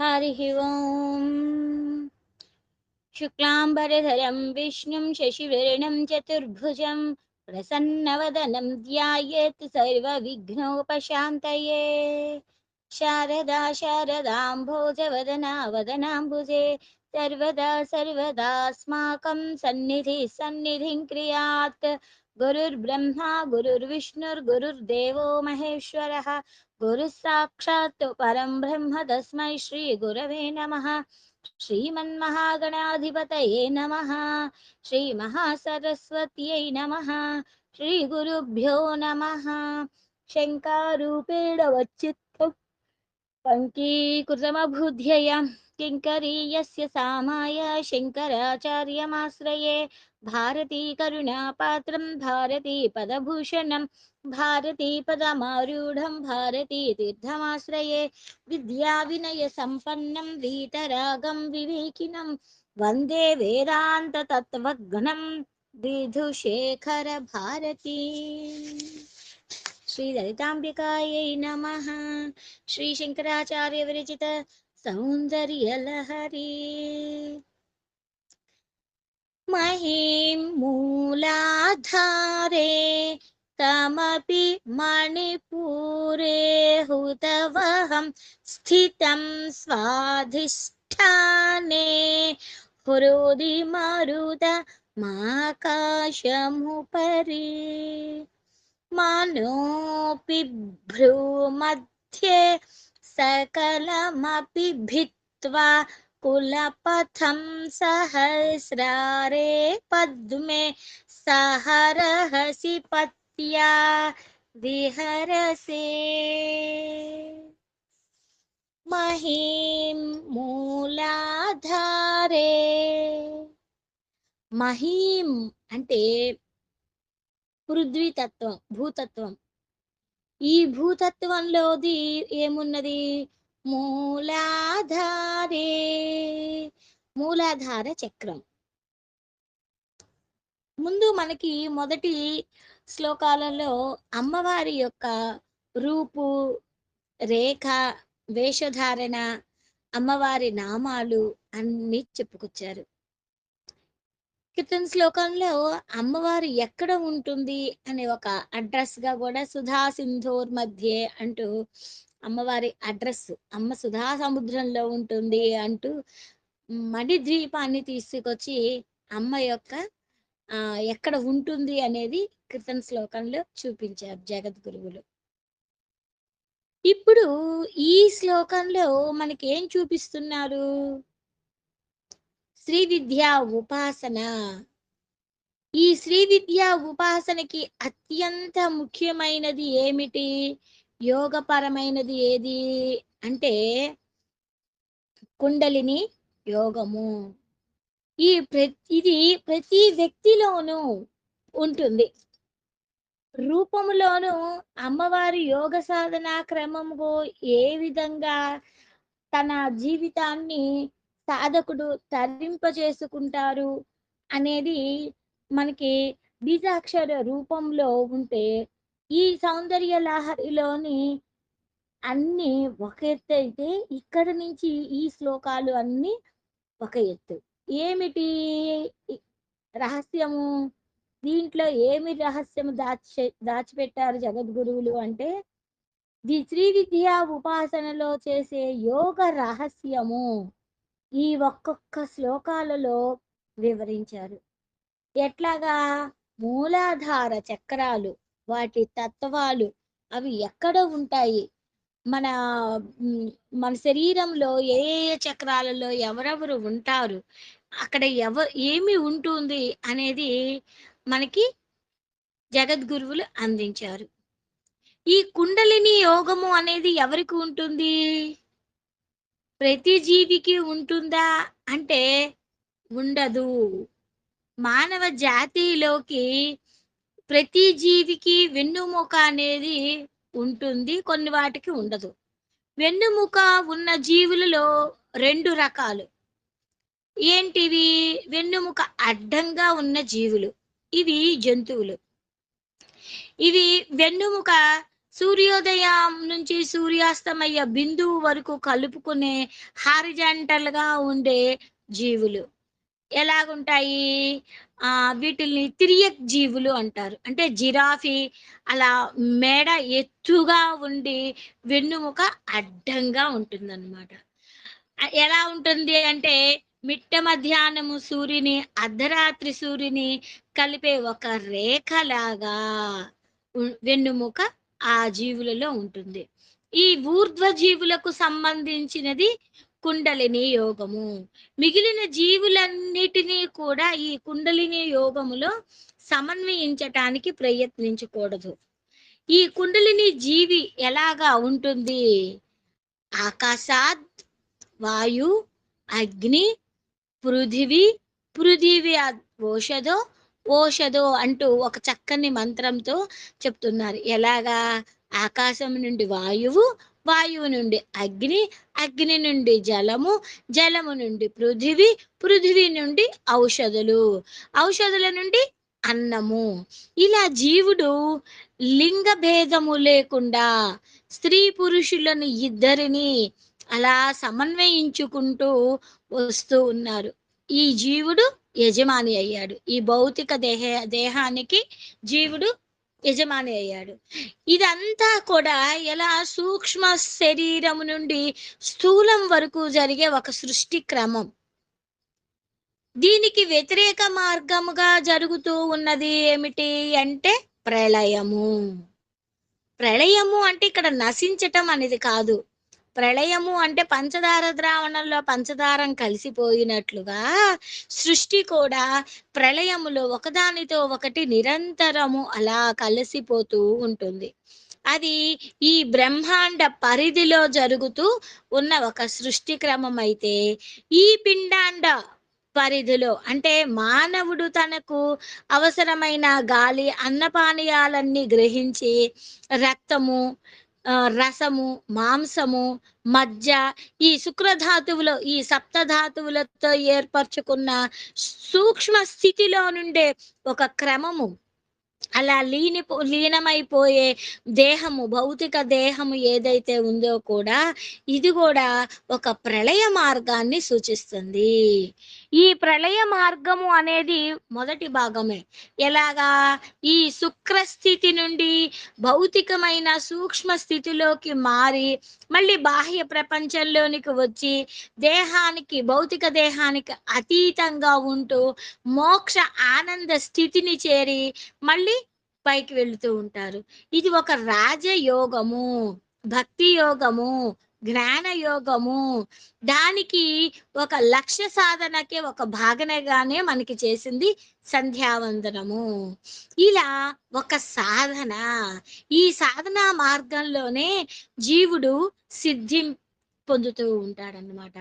हरिः ओम् शुक्लाम्बरधरं विष्णुं शशिवर्णं चतुर्भुजं प्रसन्नवदनं ध्यायेत् सर्वविघ्नोपशान्तये शारदा शारदाम्भोजवदना वदनाम्बुजे सर्वदा सर्वदास्माकं सन्निधिः सन्निधिं क्रियात् गुरुर्ब्रह्मा गुरुर्विष्णुर्गुरुर्देवो महेश्वरः। गुरुः साक्षात् परं ब्रह्म, तस्मै श्रीगुरवे नमः। श्रीमन्महागणाधिपतये नमः। श्रीमहासरस्वत्यै नमः। श्रीगुरुभ्यो नमः। शङ्कारूपेण वच्चित्तम् पङ्कीकृतमभूध्यया। किङ्करीयस्य सामाय शङ्कराचार्यमाश्रये भारती करुणापात्रं भारती पदभूषणं भारती पदमारूढं भारती तीर्थमाश्रये विद्याविनयसम्पन्नं वीतरागं विवेकिनं वन्दे वेदान्ततत्त्वघ्नं विधुशेखर भारती श्रीललिताम्बिकायै नमः श्रीशङ्कराचार्यविरचित సౌందర్యలహరి. మహీం మూలాధారే తమపి మణిపూరే హుతవహం స్థితం స్వాధిష్టానే. హృది మరుద మాకాశముపరి. మనోపి భ్రూమధ్యే सकलमपि भित्त्वा कुलपथं सहस्रारे पद्मे सहरहसि पत्या विहरसे महीं మూలాధారే మహీం అంటే పృథ్వీతత్వం భూతత్వం ఈ భూతత్వంలోది ఏమున్నది? మూలాధారే. మూలాధార చక్రం. ముందు మనకి మొదటి శ్లోకాలలో అమ్మవారి యొక్క రూపు రేఖ వేషధారణ అమ్మవారి నామాలు అన్నీ చెప్పుకొచ్చారు. క్రితం శ్లోకంలో అమ్మవారు ఎక్కడ ఉంటుంది అనే ఒక అడ్రస్గా కూడా సుధా సింధూర్ మధ్య అంటూ అమ్మవారి అడ్రస్ అమ్మ సుధా సముద్రంలో ఉంటుంది అంటూ మడి ద్వీపాన్ని తీసుకొచ్చి అమ్మ యొక్క ఆ ఎక్కడ ఉంటుంది అనేది క్రితం శ్లోకంలో చూపించారు జగద్గురువులు. ఇప్పుడు ఈ శ్లోకంలో మనకి ఏం చూపిస్తున్నారు? శ్రీ విద్యా ఉపాసన. ఈ శ్రీ విద్యా ఉపాసనకి అత్యంత ముఖ్యమైనది ఏమిటి? యోగపరమైనది ఏది? అంటే కుండలిని యోగము. ఈ ప్రతి ఇది ప్రతి వ్యక్తిలోనూ ఉంటుంది. రూపములోను అమ్మవారి యోగ సాధన క్రమము ఏ విధంగా తన జీవితాన్ని సాధకుడు తరింపజేసుకుంటారు అనేది మనకి బీజాక్షర రూపంలో ఉంటే ఈ సౌందర్య లహరిలోని అన్ని ఒక ఎత్తు అయితే ఇక్కడ నుంచి ఈ శ్లోకాలు అన్ని ఒక ఎత్తు. ఏమిటి రహస్యము? దీంట్లో ఏమి రహస్యము దాచి దాచిపెట్టారు జగద్గురువులు అంటే ది శ్రీ విద్యా ఉపాసనలో చేసే యోగ రహస్యము. ఈ ఒక్కొక్క శ్లోకాలలో వివరించారు. ఎట్లాగా? మూలాధార చక్రాలు వాటి తత్వాలు అవి ఎక్కడ ఉంటాయి? మన మన శరీరంలో ఏ ఏ చక్రాలలో ఎవరెవరు ఉంటారు? అక్కడ ఎవ ఏమి ఉంటుంది అనేది మనకి జగద్గురువులు అందించారు. ఈ కుండలిని యోగము అనేది ఎవరికి ఉంటుంది? ప్రతి జీవికి ఉంటుందా? అంటే ఉండదు. మానవ జాతిలోకి ప్రతి జీవికి వెన్నుముక అనేది ఉంటుంది కొన్ని వాటికి ఉండదు. వెన్నుముక ఉన్న జీవులలో రెండు రకాలు. ఏంటివి? వెన్నుముక అడ్డంగా ఉన్న జీవులు. ఇవి జంతువులు. ఇవి వెన్నుముక సూర్యోదయం నుంచి సూర్యాస్తమయ్య బిందువు వరకు కలుపుకునే హారిజాంటల్గా ఉండే జీవులు. ఎలాగుంటాయి? ఆ వీటిల్ని తిరియక్ జీవులు అంటారు. అంటే జిరాఫీ అలా మెడ ఎత్తుగా ఉండి వెన్నుముక అడ్డంగా ఉంటుందన్నమాట. ఎలా ఉంటుంది అంటే మిట్ట మధ్యాహ్నము సూర్యుని అర్ధరాత్రి సూర్యుని కలిపే ఒక రేఖలాగా వెన్నుముక ఆ జీవులలో ఉంటుంది. ఈ ఊర్ధ్వ జీవులకు సంబంధించినది కుండలిని యోగము. మిగిలిన జీవులన్నిటినీ కూడా ఈ కుండలిని యోగములో సమన్వయించటానికి ప్రయత్నించకూడదు. ఈ కుండలిని జీవి ఎలాగా ఉంటుంది? ఆకాశాత్ వాయు అగ్ని పృథివి పృథివి అద్ ఓషధో ఓషధో అంటూ ఒక చక్కని మంత్రంతో చెప్తున్నారు. ఎలాగా? ఆకాశం నుండి వాయువు వాయువు నుండి అగ్ని అగ్ని నుండి జలము జలము నుండి పృథివి పృథివి నుండి ఔషధులు ఔషధుల నుండి అన్నము. ఇలా జీవుడు లింగ భేదము లేకుండా స్త్రీ పురుషులను ఇద్దరిని అలా సమన్వయించుకుంటూ వస్తూ ఉన్నారు. ఈ జీవుడు యజమాని అయ్యాడు. ఈ భౌతిక దేహ దేహానికి జీవుడు యజమాని అయ్యాడు. ఇదంతా కూడా ఎలా సూక్ష్మ శరీరం నుండి స్థూలం వరకు జరిగే ఒక సృష్టి క్రమం. దీనికి వ్యతిరేక మార్గముగా జరుగుతూ ఉన్నది ఏమిటి అంటే ప్రళయము. ప్రళయము అంటే ఇక్కడ నశించటం అనేది కాదు. ప్రళయము అంటే పంచదార ద్రావణంలో పంచదారం కలిసిపోయినట్లుగా సృష్టి కూడా ప్రళయములో ఒకదానితో ఒకటి నిరంతరము అలా కలిసిపోతూ ఉంటుంది. అది ఈ బ్రహ్మాండ పరిధిలో జరుగుతూ ఉన్న ఒక సృష్టి క్రమం అయితే ఈ పిండాండ పరిధిలో అంటే మానవుడు తనకు అవసరమైన గాలి అన్నపానీయాలన్నీ గ్రహించి రక్తము రసము మాంసము మజ్జ ఈ శుక్రధాతువులో ఈ సప్తధాతువులతో ఏర్పరచుకున్న సూక్ష్మ స్థితిలో నుండే ఒక క్రమము. అలా లీని లీనమైపోయే దేహము భౌతిక దేహము ఏదైతే ఉందో కూడా ఇది కూడా ఒక ప్రళయ మార్గాన్ని సూచిస్తుంది. ఈ ప్రళయ మార్గము అనేది మొదటి భాగమే. ఎలాగా? ఈ శుక్రస్థితి నుండి భౌతికమైన సూక్ష్మ స్థితిలోకి మారి మళ్ళీ బాహ్య ప్రపంచంలోనికి వచ్చి దేహానికి భౌతిక దేహానికి అతీతంగా ఉంటూ మోక్ష ఆనంద స్థితిని చేరి మళ్ళీ పైకి వెళుతూ ఉంటారు. ఇది ఒక రాజయోగము భక్తి యోగము జ్ఞాన యోగము. దానికి ఒక లక్ష్య సాధనకే ఒక భాగనగానే మనకి చేసింది సంధ్యావందనము. ఇలా ఒక సాధన. ఈ సాధనా మార్గంలోనే జీవుడు సిద్ధి పొందుతూ ఉంటాడన్నమాట.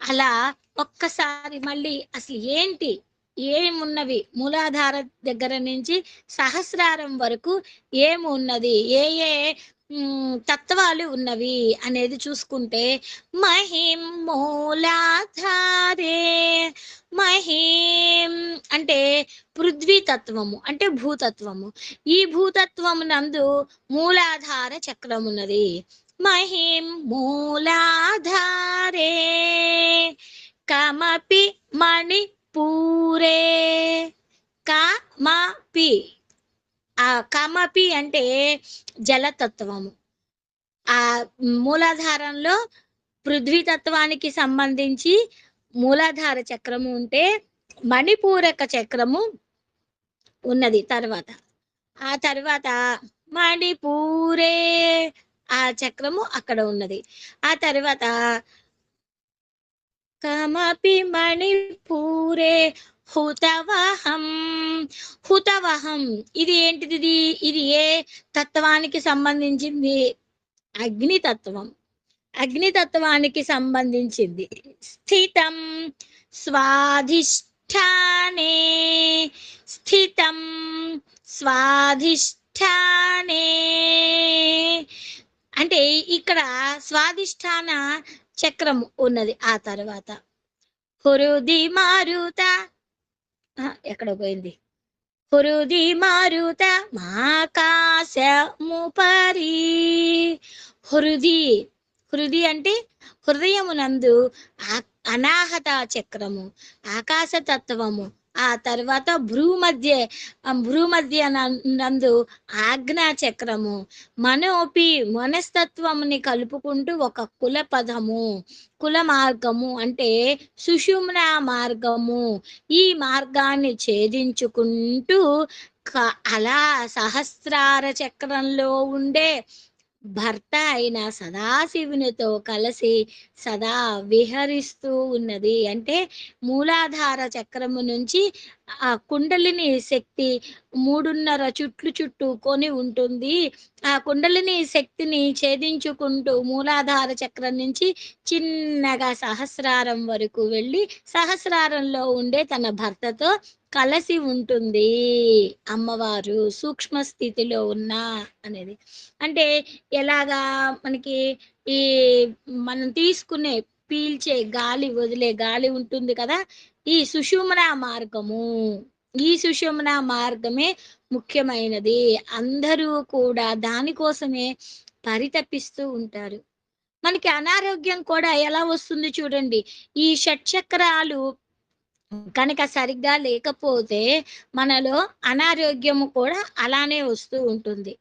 అలా ఒక్కసారి మళ్ళీ అసలు ఏంటి ఏమున్నవి? మూలాధార దగ్గర నుంచి సహస్రారం వరకు ఏమున్నది? ఏ ఏ తత్వాలు ఉన్నవి? అనేది చూసుకుంటే మహిం మూలాధారే మహిం అంటే పృథ్వీ తత్వము అంటే భూతత్వము. ఈ భూతత్వము నందు మూలాధార చక్రం ఉన్నది. మహిం మూలాధారే కమపి మణి పూరే కమపి ఆ కమపి అంటే జలతత్వము. ఆ మూలాధారంలో పృథ్వీ తత్వానికి సంబంధించి మూలాధార చక్రము ఉంటే మణిపూరక చక్రము ఉన్నది తర్వాత. ఆ తర్వాత మణిపూరే ఆ చక్రము అక్కడ ఉన్నది. ఆ తర్వాత కమపి మణిపూరే హుతవహం. హుతవహం ఇది ఏంటిది ఇది? ఏ తత్వానికి సంబంధించింది? అగ్ని తత్వం సంబంధించింది. స్థితం స్వాధిష్టానే. స్థితం స్వాధిష్టానే. అంటే ఇక్కడ స్వాధిష్టాన చక్రం ఉన్నది ఆ తర్వాత. హురుది మారుత. ఎక్కడ పోయింది? హురుది మారుత మాకాశముపరి హృది హృది అంటే హృదయమునందు ఆ- అనాహత చక్రము ఆకాశ తత్వము ఆ తర్వాత భ్రూమధ్య భ్రూమధ్య నందు ఆజ్ఞా చక్రము మనోపి మనస్తత్వముని కలుపుకుంటూ ఒక కుల పదము కుల మార్గము అంటే సుషుమ్న మార్గము. ఈ మార్గాన్ని ఛేదించుకుంటూ అలా సహస్రార చక్రంలో ఉండే భర్త అయిన సదాశివునితో కలిసి సదా విహరిస్తూ ఉన్నది. అంటే మూలాధార చక్రము నుంచి ఆ కుండలిని శక్తి మూడున్నర చుట్లు చుట్టుకొని ఉంటుంది. ఆ కుండలిని శక్తిని ఛేదించుకుంటూ మూలాధార చక్రం నుంచి చిన్నగా సహస్రారం వరకు వెళ్ళి సహస్రారంలో ఉండే తన భర్తతో కలసి ఉంటుంది అమ్మవారు సూక్ష్మ స్థితిలో ఉన్న అనేది. అంటే ఎలాగా మనకి ఈ మనం తీసుకునే పీల్చే గాలి వదిలే గాలి ఉంటుంది కదా ఈ సుషుమ్న మార్గము. ఈ సుషుమ్న మార్గమే ముఖ్యమైనది. అందరూ కూడా దానికోసమే పరితపిస్తూ ఉంటారు. మనకి అనారోగ్యం కూడా ఎలా వస్తుంది చూడండి. ఈ షట్చక్రాలు కనుక సరిగ్గా లేకపోతే మనలో అనారోగ్యము కూడా అలానే వస్తూ ఉంటుంది.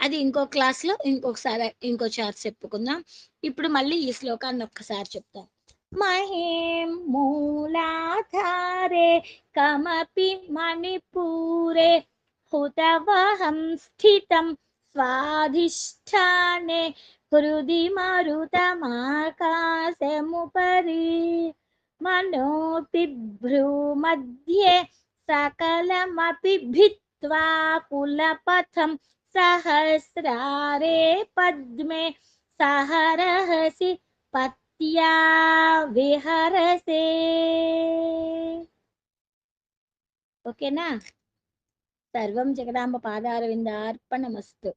అది ఇంకో క్లాస్లో ఇంకొకసారి ఇంకోసారి చెప్పుకుందాం. ఇప్పుడు మళ్ళీ ఈ శ్లోకాన్ని ఒక్కసారి చెప్తాం. మహేం మూలాధారే కమపి మణిపూరే హుతవహం స్థితం స్వాధిష్టానే హృది మరుతమాకాశముపరి मनोऽपि भ्रूमध्ये सकलमपि भित्त्वा कुलपथं सहस्रारे पद्मे सहरहसि पत्या विहरसे ఓకేనా సర్వం జగదాంబ పాదారవింద అర్పణమస్తు